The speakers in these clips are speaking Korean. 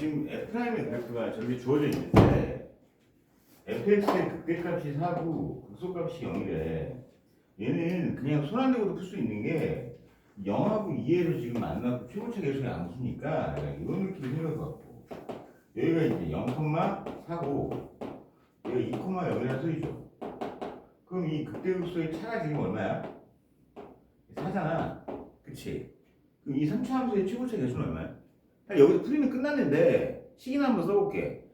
지금 F'의 그래프가 저렇게 주어져 있는데 fx의 극대값이 4고 극소값이 0이래. 얘는 그냥 손 안 대고도 풀 수 있는 게 0하고 2에서 지금 만나고 최고차 계속이 암수니까 이런 느낌이 생겨서 갖고 여기가 이제 0,4고 여기가 2,0이라는 소리죠. 그럼 이 극대극소의 차가 지금 얼마야? 4잖아. 그치? 그럼 이 3차 함수의 최고차 계수는 얼마야? 아, 여기서 풀이는 끝났는데 식이나 한번 써볼게.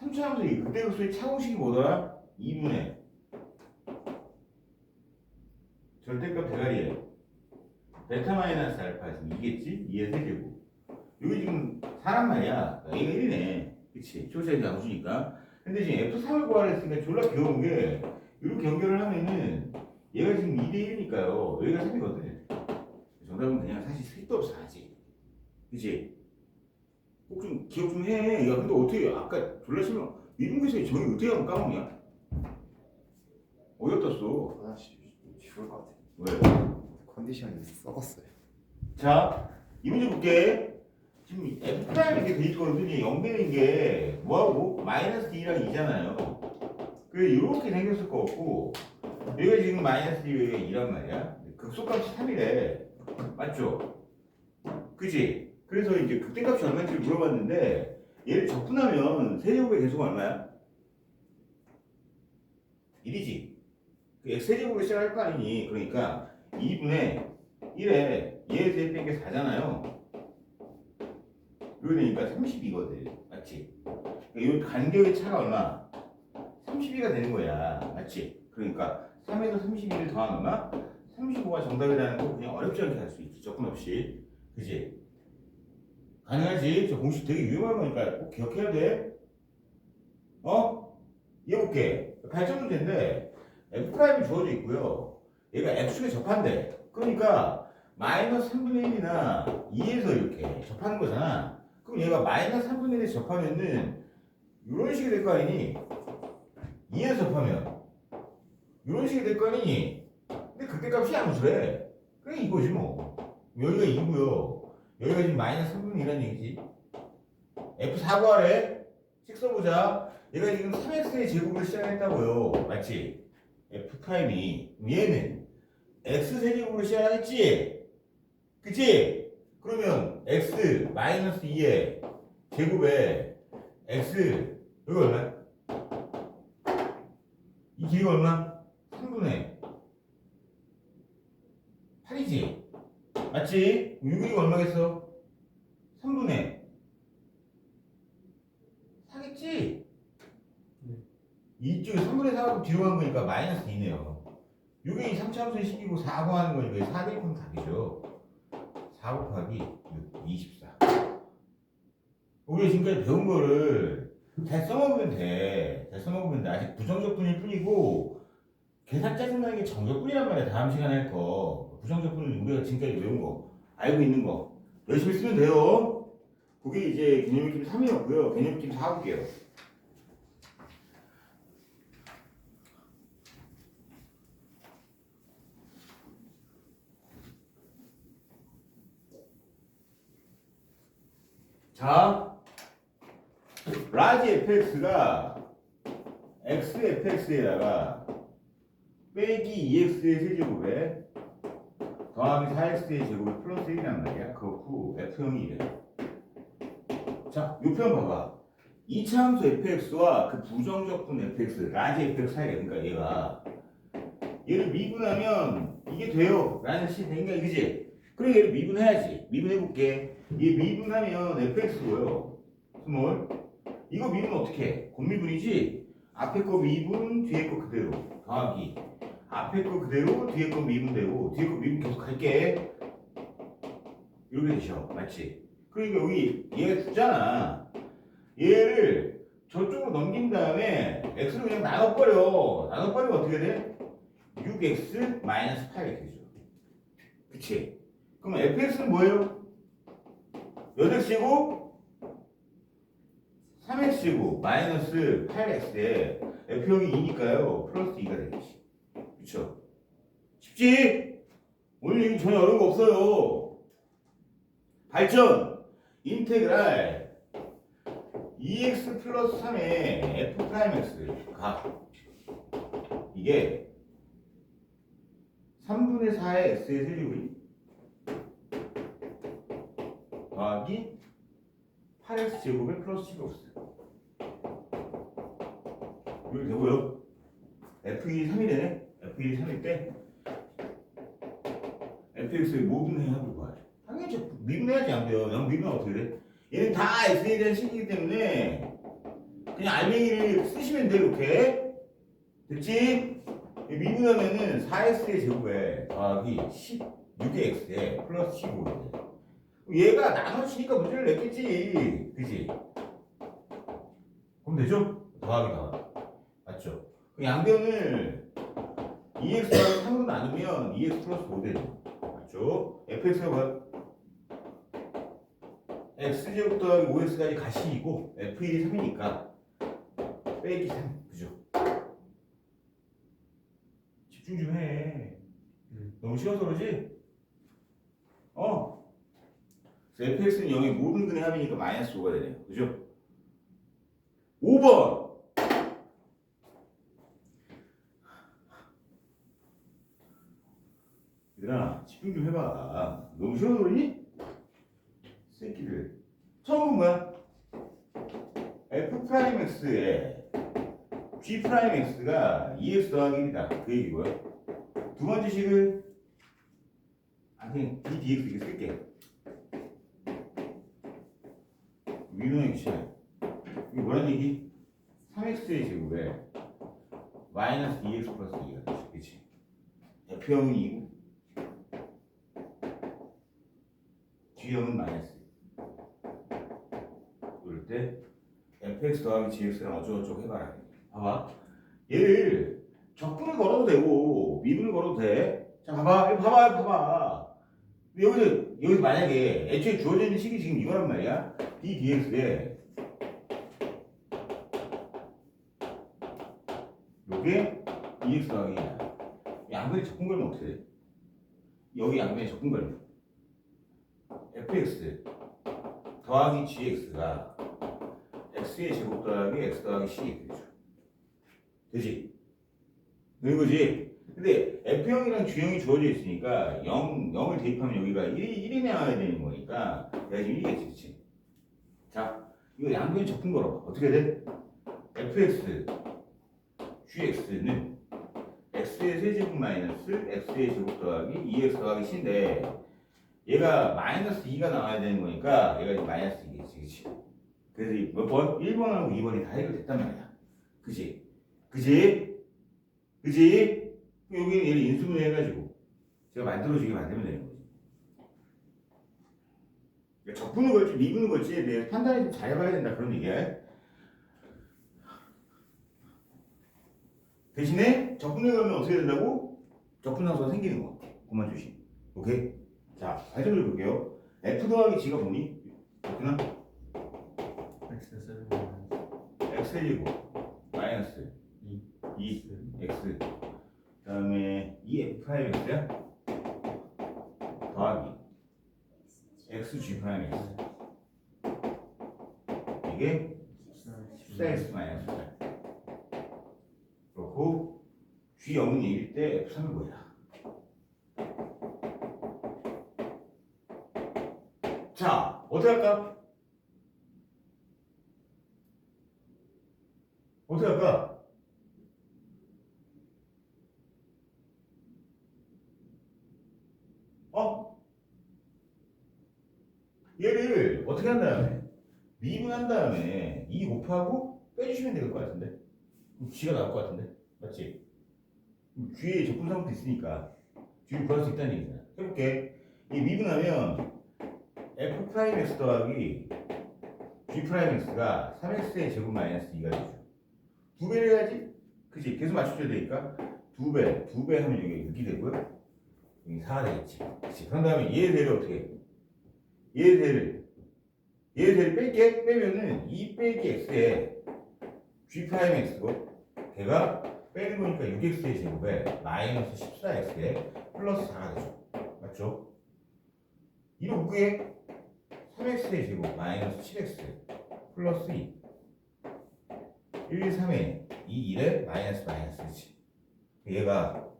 3차 함수 이 극대극소의 차공식이 뭐더라? 2분의 절대값 대가리에 베타 마이너스 알파 지금 2겠지? 2의 세제곱 여기 지금 사람 말이야 A가 1이네 그치? 최고차에서 함수니까 근데 지금 F3을 구하라 했으니까 졸라 귀여운 게 이렇게 연결을 하면은 얘가 지금 2대 1이니까요 여기가 3이거든 정답은 그냥 사실 색도 없어 아직 그치? 꼭좀 기억 좀 해. 야, 근데 어떻게 아까 싫어. 미분계수의 정의 어떻게 하면 까먹냐? 어이없다 써. 화장실 죽을 것 같아. 왜? 컨디션이 썩었어요. 자, 이 문제 볼게. 지금 F 프라임 이렇게 돼 있거든. 이 0되는 게 뭐하고? 마이너스 D랑 2잖아요. 그래, 이렇게 생겼을 거 없고, 여기가 지금 마이너스 D, 여기가 2란 말이야. 극소값이 3이래. 맞죠? 그지? 그래서 이제 극대값이 얼마인지 물어봤는데, 얘를 적분하면 세제곱의 개수가 얼마야? 1이지. 그 X제곱을 시작할 거 아니니. 그러니까 2분의 1에 얘 대입 뺀게 4잖아요. 이거 되니까 32거든. 맞지? 그러니까 이 간격의 차가 얼마? 32가 되는 거야. 맞지? 그러니까 3에서 31을 더하면 얼마? 35가 정답이라는 거 그냥 어렵지 않게 할 수 있지. 접근 없이. 그지? 가능하지? 저 공식 되게 유용한 거니까 꼭 기억해야 돼. 어? 이해볼게. 8점 문제인데 F'이 주어져 있고요. 얘가 X축에 접한대. 그러니까 마이너스 3분의 1이나 2에서 이렇게 접하는 거잖아. 그럼 얘가 마이너스 3분의 1에 접하면은 이런 식이 될 거 아니니? 2에서 접하면 이런 식이 될 거 아니니? 근데 극대값이 암수래. 그게 이거지 뭐. 여기가 2고요. 여기가 지금 마이너스 3분의 1이라는 얘기지. F4 구하래. 식 써보자. 얘가 지금 3x의 제곱을 시작했다고요. 맞지? F 프라임이 얘는 x 세제곱으로 시작하겠지? 그치? 그러면 x 마이너스 2의 제곱에 x 여기 얼마야? 이 길이가 얼마? 3분의 8이지? 맞지? 6이가 얼마겠어? 3분의 4겠지? 이쪽에 3분의 4하고 뒤로 간 거니까 마이너스 2네요. 이게 3차함수의 식이고 4 구하는 거니까 4 대입하면 답이죠. 4 곱하기 6, 24. 우리가 지금까지 배운 거를 잘 써먹으면 돼. 잘 써먹으면 돼. 아직 부정적분일 뿐이고 계산 짜증나는 게 정적분이란 말이야. 다음 시간에 할 거. 부정적분은 우리가 지금까지 배운 거, 알고 있는 거 열심히 쓰면 돼요. 그게 이제 개념느낌 3이었고요. 개념느낌 4 볼게요. 자, 라지 fx가 x fx에다가 빼기 2x의 세제곱에 더하기 4x의 제곱에 플러스 1이란 말이야. 그렇고 f형이 이래. 자, 요편 봐봐. 이차 함수 fx와 그 부정적분 fx, 라지 fx 사이가 그러니까 얘가 얘를 미분하면 이게 돼요. 라는 식이 되니까 이거지. 그래 얘를 미분해야지. 미분해볼게. 얘 미분하면 fx고요. 스몰. 이거 미분 어떻게 해? 곱미분이지? 앞에 거 미분, 뒤에 거 그대로. 더하기. 앞에 거 그대로, 뒤에 거 미분되고, 뒤에 거 미분 계속 할게. 이렇게 되죠. 맞지? 그러니까 여기 얘가 숫자잖아. 얘를 저쪽으로 넘긴 다음에 x를 그냥 나눠버려. 나눠버리면 어떻게 돼? 6x 마이너스 8 이렇게 되죠. 그치? 그럼 fx는 뭐예요? 8x제곱 3x제곱 마이너스 8x에 f형이 2니까요. 플러스 2가 되겠지. 그쵸? 쉽지? 오늘 얘기 전혀 어려운 거 없어요. 발전 인테그랄 2x 플러스 3의 f 프라임 x가 이게 3분의 4의 x의 세제곱이 더하기 8x 제곱의 플러스 7x 이렇게 되고요 f1이 3이 되네 f1이 3일 때 fx의 모든 합을 구하래 당연히 저 미분해야지 안 돼요 영 미분하면 어떻게 돼? 얘는 다 x에 대한 식이기 때문에 그냥 알맹이를 쓰시면 돼 이렇게 됐지? 미분하면은 4x의 제곱에 더하기 16x에 플러스 15가 돼 얘가 나눠지니까 문제를 냈겠지 그지? 그럼 되죠? 더하기 더하기 맞죠? 그 양변을 2x랑 3으로 나누면 2x 플러스 5 되죠 맞죠? fx가 뭐야? x제곱 더하기 5x까지 가시이고 f1이 3이니까 빼기 3 그죠? 집중 좀 해. 너무 쉬워서 그러지? 어. 그래서 fx는 0의 모든 근의 합이니까 마이너스 5가 되네요. 그죠? 5번. 얘들아, 집중 좀 해봐. 너무 쉬워서 그러니? 새끼들. 처음은 뭐야? f 프라임 x에 g 프라임 x가 2x 더하기 1이다. 그 얘기고요. 두 번째 식은 아 그냥 d dx 이렇게 쓸게. 기시네. 이게 뭐란 얘기? 3x의 제곱에 마이너스 2x 플러스 2가 되지. 그치? f형은 2고 g형은 마이너스 그럴 때 fx 더하기 gx랑 어쩌고저쩌고 해봐라. 봐봐. 얘를 적분을 걸어도 되고 미분을 걸어도 돼. 자 봐봐. 이거 봐봐. 봐봐. 여기서 여기 만약에 애초에 주어져 있는 식이 지금 이거란 말이야. d dx에 요게 2x 더하기 2야. 양변에 적분 걸면 어떻게 돼? 여기 양변에 적분 걸면 fx 더하기 gx가 x의 제곱 더하기 x 더하기 c이 되죠. 되지? 되는 거지? 근데 F형이랑 G형이 주어져 있으니까 0, 0을 대입하면 여기가 1이, 1이 나와야 되는 거니까 내가 지금 1이겠지, 그치? 자, 이거 양변 적분 걸어봐. 어떻게 돼? fx, gx는 x의 세제곱 마이너스 x의 제곱 더하기 2x 더하기 c인데 얘가 마이너스 2가 나와야 되는 거니까 얘가 마이너스 2겠지, 그치? 그래서 이몇 번? 1번하고 2번이 다 해결됐단 말이야. 그지? 그지? 그지? 여기는 얘를 인수분해 해가지고 제가 만들어주게 만들면 되는 거지. 그러니까 적분을 걸지 미분을 걸지에 대해 판단을 좀 잘해봐야 된다 그런 얘기야. 대신에 적분을 걸면 어떻게 된다고? 적분함수가 생기는 거. 그만 조심. 오케이? 자, 발전을 볼게요. F 더하기 G가 뭐니? 그렇구나? x는 X의 제곱 마이너스 2 X 그 다음에 2F 프라임 X야 더하기 XG 프라임 X 이게 14X 마이너스 8 그렇고 G 0은 1일 때 F3은 뭐야 어떻게 할까? 어떻게 할까? 어? 얘를 어떻게 한 다음에 미분한 다음에 2 곱하고 빼주시면 될 것 같은데 그럼 G가 나올 것 같은데 맞지? G에 적분상도 있으니까 G를 구할 수 있다는 얘기잖아 해볼게 이 미분하면 프라임 X 더하기 G 프라임 X가 3X의 제곱 마이너스 2가 되죠. 두 배를 해야지. 그치? 계속 맞춰줘야 되니까 두 배, 두 배 하면 여기 6이 되고요. 여기 4가 되겠지. 그치? 그런 다음에 얘의 대를 어떻게 해? 얘의 대를 얘의 대를 뺄게. 빼면은 2 빼기 x에 g 프라임 x고 걔가 빼는 거니까 6x의 제곱에 마이너스 14x에 플러스 4가 되죠. 맞죠? 이로 묶게 3x의 제곱 마이너스 7x 플러스 2 1, 3에 2, 1에 마이너스 마이너스 그치 얘가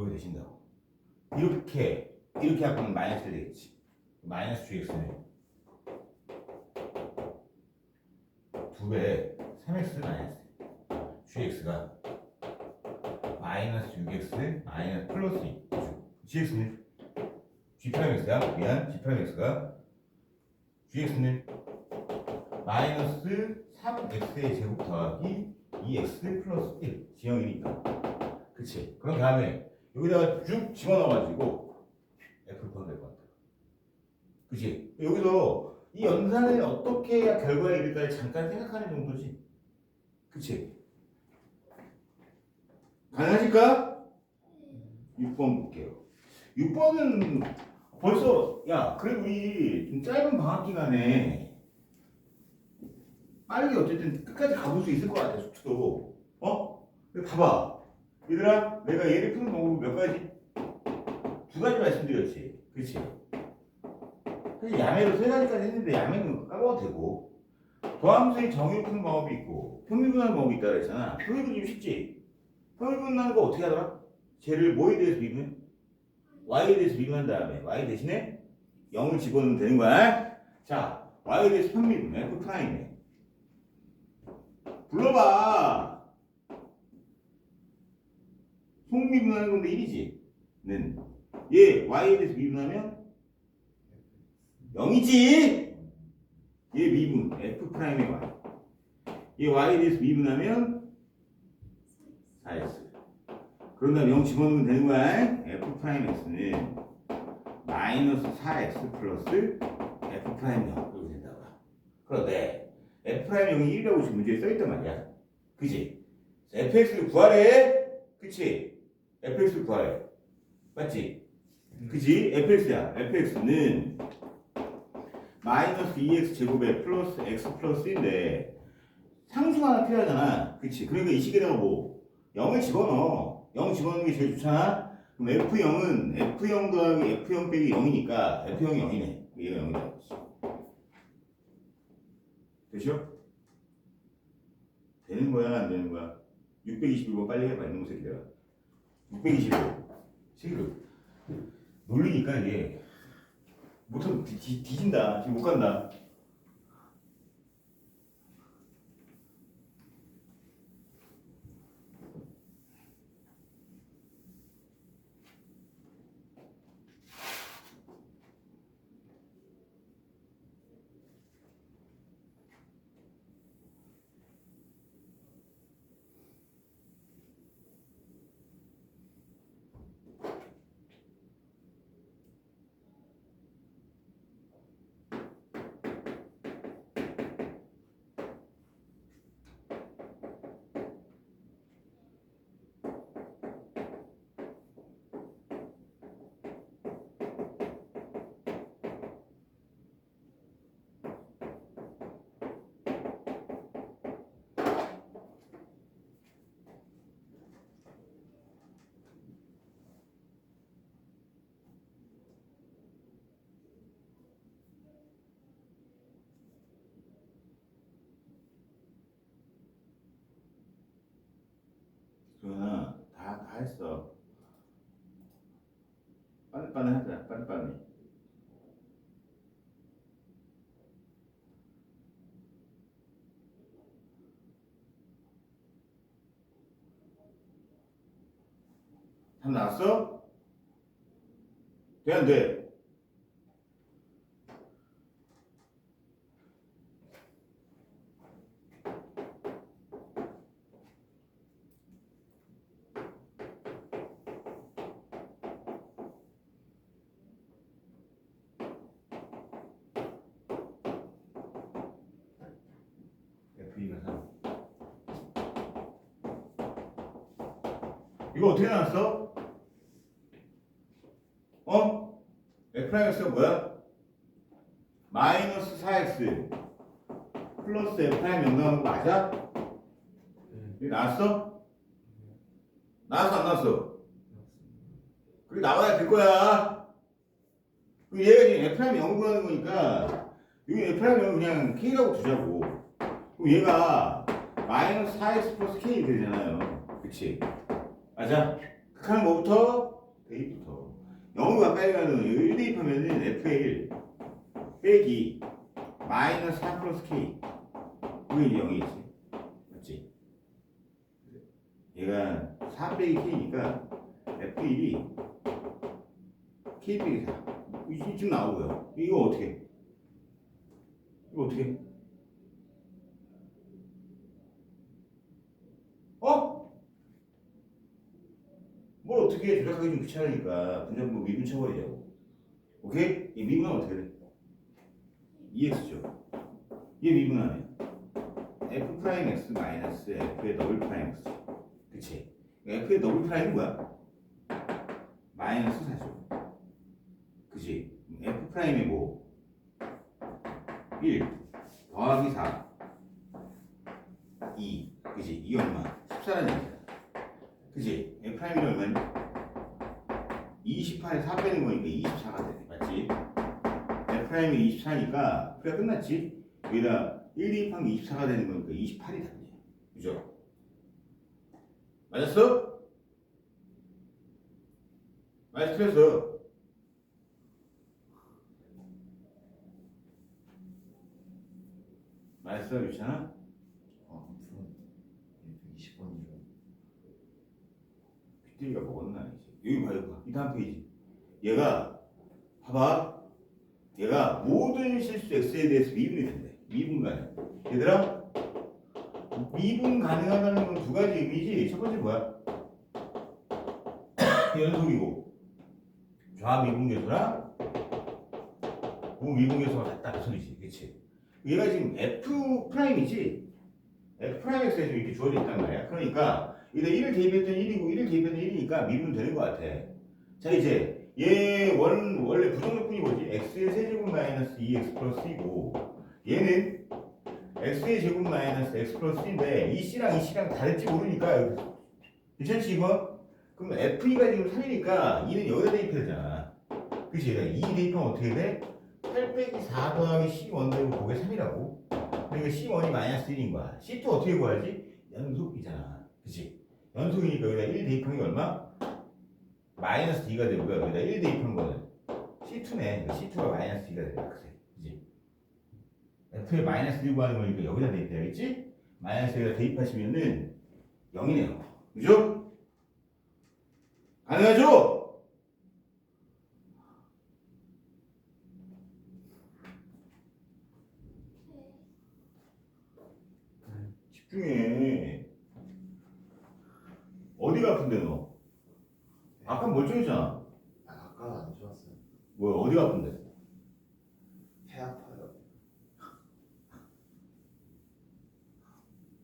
여기 되신다고. 이렇게 이렇게 하면 마이너스 되겠지. 마이너스 gx는 2배 3x 마이너스 gx가 마이너스 6x 마이너스 플러스 2 gx는 g'x야 미안 g'x가 gx는 마이너스 3x의 제곱 더하기 2x 플러스 1 지형이니까. 그치? 그런 다음에 여기다가 쭉 집어넣어가지고 f 푸면 될것 같아 그치? 여기서 이 연산을 어떻게 해야 결과에 이를까 잠깐 생각하는 정도지. 그치? 가능하실까? 6번 볼게요 6번은 벌써 야 그래도 우리 좀 짧은 방학 기간에 빨리 어쨌든 끝까지 가볼 수 있을 것 같아 수트도 어? 근데 봐봐 얘들아 내가 얘를 푸는 방법 몇 가지? 두 가지 말씀드렸지 그치? 사실 야매로 세 가지까지 했는데 야매는 까먹어도 되고 도함수의 정의를 푸는 방법이 있고 평균분하는 방법이 있다 그랬잖아 평균분 좀 쉽지? 평균분하는 거 어떻게 하더라? 쟤를 뭐에 대해서 미분? Y에 대해서 미분한 다음에 y 대신에 0을 집어넣으면 되는 거야. 자 y에 대해서 평미분 f 프라임에. 불러봐. 속미분하는 건데 1이지. 는. 얘 y에 대해서 미분하면 0이지. 얘 미분 f 프라임의 y. 얘 y에 대해서 미분하면 4x 그런 다음에 0 집어넣으면 되는 거야. F 프라임 x는 마이너스 4x 플러스 f 프라임 0 이렇게 된다고. 그런데 f 프라임 0이 1이라고 지금 문제에 써있단 말이야. 그지 fx를 구하래. 그치? Fx를 구하래. 맞지? 그지 fx야. Fx는 마이너스 2x 제곱에 플러스 x 플러스 1인데 상수가 하나 필요하잖아. 그치? 그러니까 이 식에다가 뭐 0을 집어넣어 0 집어넣는 게 제일 좋잖아. 그럼 F0은 F0 더하기 F0 빼기 0이니까 F0이 0이네. 얘가 0이다. 되죠? 되는 거야 안 되는 거야? 621번 빨리 해봐 이놈 새끼들아 621번 새끼들 놀리니까 이게. 못하면 뒤, 뒤, 뒤진다. 지금 못 간다 그거는 다, 다 했어. 빨리빨리 하자, 빨리빨리. 안 돼? F2가 3. 이거 어떻게 나왔어? 어? F'x가 뭐야? 마이너스 4x 플러스 F' 연동하는 거 맞아? 이거 나왔어? 나왔어 안 나왔어? 그게 나와야 될 거야. 그 얘가 지금 F' 0 구하는 거니까 여기 F라면 그냥 K라고 두자고. 그럼 얘가 마이너스 4x 플러스 K 되잖아요. 그치? 맞아? 극한은 뭐부터? 대입부터. 0이 가까이 가면 1 대입하면은 F1 빼기 마이너스 4 플러스 K. 그게 이제 0이겠지. 맞지? 얘가 4 빼기 K니까 F1이 K 빼기 4. 이쯤 나오고요. 이거 어떻게? 해? 이거 어떻게? 해? 어? 뭘 어떻게 해? 조작하기 좀 귀찮으니까 분자분모 미분 쳐버리자고. 오케이? 이 미분은 어떻게 돼? EX죠. 얘 미분하네. F 프라임 X 마이너스 F의 더블 프라임 X. 그치? F의 더블 프라임은 뭐야? 마이너스 4죠. 그치? F 프라임이 뭐? 1 더하기 4 2 그치? 이 얼마? 14라는 얘기야 그치? F 얼마니? 28에 4 빼는 거니까 24가 되네 맞지? F 프라임이 24니까 그래 끝났지? 여기다 1 대입한 게 24가 되는 거니까 28이 답이야 그죠? 맞았어? 맞았어 틀렸어 맞았어 유찬아? 아 무슨 20번이죠. 빗대기가 먹었나 이제. 여기 봐요 봐. 이 다음 페이지. 얘가 봐봐. 얘가 모든 실수 x에 대해서 미분이 된대. 미분 가능 얘들아 미분 가능하다는 건 두 가지 의미지. 첫 번째 뭐야? 연속이고. 좌 미분계수랑 우 미분계수가 같다. 그 소리지. 그치? 얘가 지금 f 프라임이지? F 프라임에서 이렇게 주어져 있단 말이야. 그러니까 이게 1을 대입했더니 1이고 1을 대입했더니 1이니까 미분 되는 것 같아. 자 이제 얘 원, 원래 부정적분이 뭐지? x의 세제곱 마이너스 2x 플러스 2고 얘는 x의 제곱 마이너스 x 플러스 2인데 이 c랑 이 c랑 다를지 모르니까 괜찮지 이거? 그럼 f가 지금 3이니까 2는 여기다 대입해야 되잖아. 그치? 그러니까 2 대입하면 어떻게 돼? 8 빼기 4 더하기 c1 되고 그게 3이라고. 그러니까 c1이 마이너스 1인 거야. c2 어떻게 구하지? 연속이잖아. 그치? 연속이니까 여기다 1 대입한 게 얼마? 마이너스 D가 되고요. 여기다 1 대입한 거는 C2네. C2가 마이너스 D가 거야. 그래. 그지? F에 마이너스 1 구하는 거니까 여기다 대입해야겠지? 마이너스에다 대입하시면은 0이네요. 그죠? 가능하죠? 집중해. 어디가 아픈데 너? 아까 멀쩡했잖아. 아 아까는 안 좋았어요. 뭐 어디가 아픈데? 배 아파요.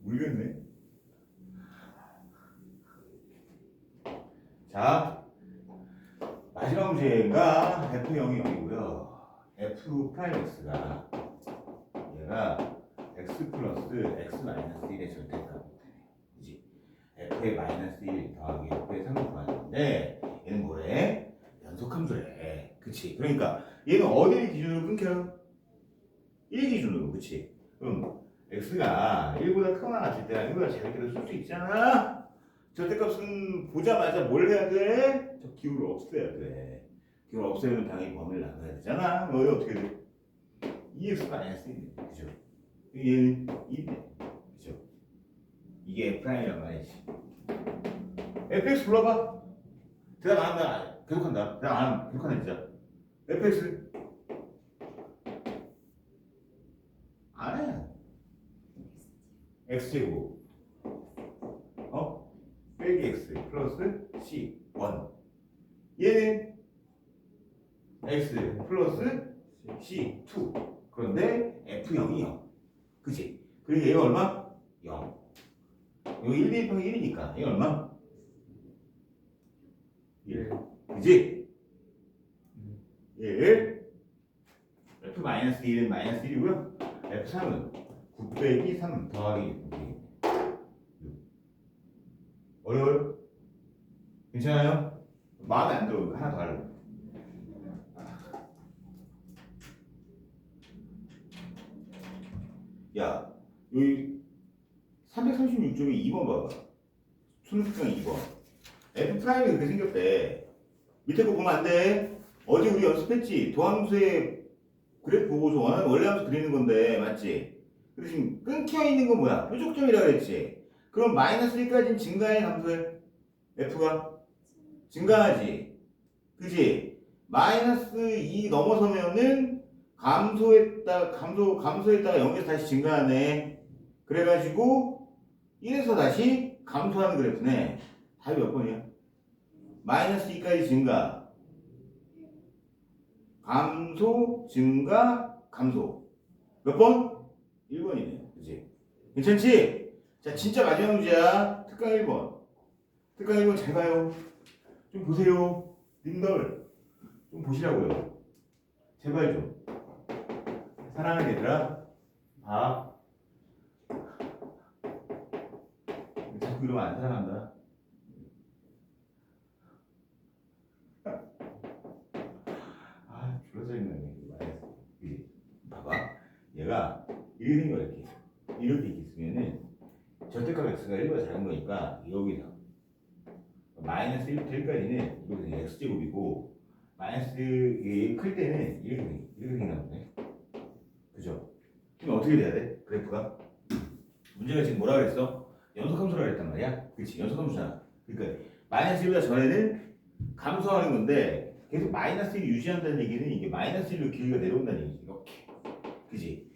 모르겠네. 자, 마지막 문제가 F 0이 0이고요. F 프라임 X가 얘가 X 플러스 X 마이너스 1의 절대값? F의 마이너스 1 더하기 F의 3을 구하는 건데 얘는 뭐래? 연속함수래. 그치? 그러니까 얘는 어디를 기준으로 끊겨요? 1 기준으로 그치? 그럼 x가 1보다 크거나 같을 때랑 1보다 작을 때도 쓸 수 있잖아. 절대값은 보자마자 뭘 해야 돼? 저 기울을 없애야 돼. 기울 없애면 당연히 범위를 나눠야 되잖아. 너희 어떻게 돼? 2x가 마이너스 1이네. 그죠? 얘는 2네. 이게 프라임이란 말이지. fx 불러봐. 대답 안 한다. 계속한다. 대답 안 하면 계속한다 진짜. fx 안 해. x제곱 어? 빼기 x 플러스 c 1 얘는 x 플러스 c 2 그런데 f0이 0 그치? 그리고 얘가 얼마? 0 여기 1 대입하기 1이니까 얘 얼마? 1 그지? 1 f 마이너스 1은 마이너스 1이고요 f3은 9 빼기 3 더하기 6 어려워요? 괜찮아요? 마음에 안 들어 하나 더 할래 야 여기 336쪽에 2번 봐봐. 순수평 2번. F 프라임이 그렇게 생겼대. 밑에 거 보면 안 돼. 어제 우리 연습했지. 도함수의 그래프 보고 좋아하는 원래 함수 그리는 건데 맞지? 근데 지금 끊겨 있는 건 뭐야? 뾰족점이라 그랬지. 그럼 마이너스 1까지는 증가해 감소해? F가 증가하지. 그지? 마이너스 2 넘어서면은 감소했다 감소 감소했다가 0에서 다시 증가하네. 그래가지고 1에서 다시 감소하는 그래프네. 답이 몇 번이야? 마이너스 2까지 증가. 감소, 증가, 감소. 몇 번? 1번이네. 그지? 괜찮지? 자, 진짜 마지막 문제야. 특강 1번. 특강 1번 잘 봐요. 좀 보세요. 님들. 좀 보시라고요. 제발 좀. 사랑하는 얘들아. 봐. 자꾸 이러면 안 사랑한다. 아, 줄어져 있네. 이게 봐봐. 얘가 이렇게 생겨 이렇게. 이렇게 있으면은 절대값 x가 1보다 작은 거니까 여기서 마이너스 1부터 1까지는 이렇게 x제곱이고 마이너스 클 때는 이렇게 생- 이렇게 생긴다 보네. 그죠? 그럼 어떻게 돼야 돼? 그래프가? 문제가 지금 뭐라 그랬어? 연속함수라 그랬단 말이야. 그렇지? 연속함수잖아. 그러니까 마이너스 1보다 전에는 감소하는 건데 계속 마이너스 1을 유지한다는 얘기는 이게 마이너스 1로 길이가 내려온다는 얘기지. 이렇게. 그지?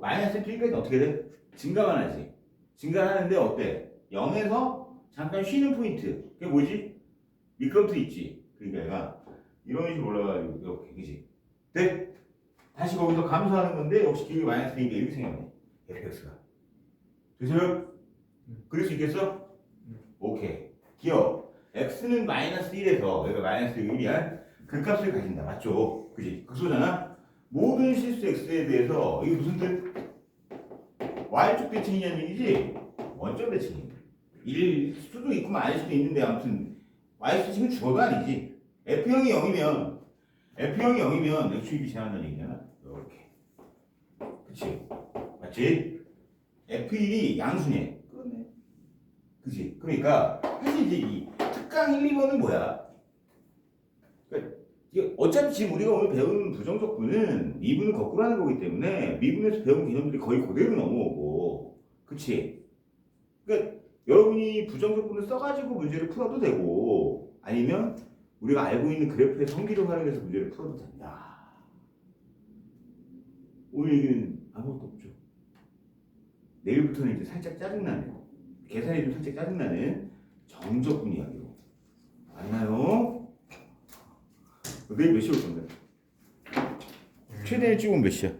마이너스 1까지는 어떻게 돼? 증가만 하지. 증가하는데 어때? 0에서 잠깐 쉬는 포인트. 그게 뭐지? 미끄럼틀 있지. 그러니까 얘가 이런 식으로 올라가지고 이렇게. 그지? 네? 다시 거기서 감소하는 건데 역시 길이 마이너스 1이니까 이렇게 생겼네. fx가. 되세요? 그럴 수 있겠어? 오케이. 기억. x는 마이너스 1에서 여기가 마이너스 1이야. 그 값을 가진다. 맞죠? 그지? 극소잖아? 모든 실수 x에 대해서 이게 무슨 뜻? y축 대칭이냐는 얘기지? 원점 대칭이. 일 수도 있고 아닐 수도 있는데 아무튼 y 대칭은 주어가 아니지. f형이 0이면 f형이 0이면 x축이 지나간다는 얘기잖아. 이렇게. 그치? 맞지? f1이 양수네. 그치? 그러니까 사실 이제 이 특강 1, 2번은 뭐야? 그러니까 어차피 지금 우리가 오늘 배우는 부정적 분은 미분을 거꾸로 하는 거기 때문에 미분에서 배운 개념들이 거의 그대로 넘어오고 그치? 그러니까 여러분이 부정적 분을 써가지고 문제를 풀어도 되고 아니면 우리가 알고 있는 그래프의 성기를 활용해서 문제를 풀어도 된다. 오늘 얘기는 아무것도 없죠. 내일부터는 이제 살짝 짜증나는 계산이 좀 살짝 짜증나는 정적분 이야기로 맞나요? 내일 몇 시에 올 건데? 최대 일찍 오면 몇 시야?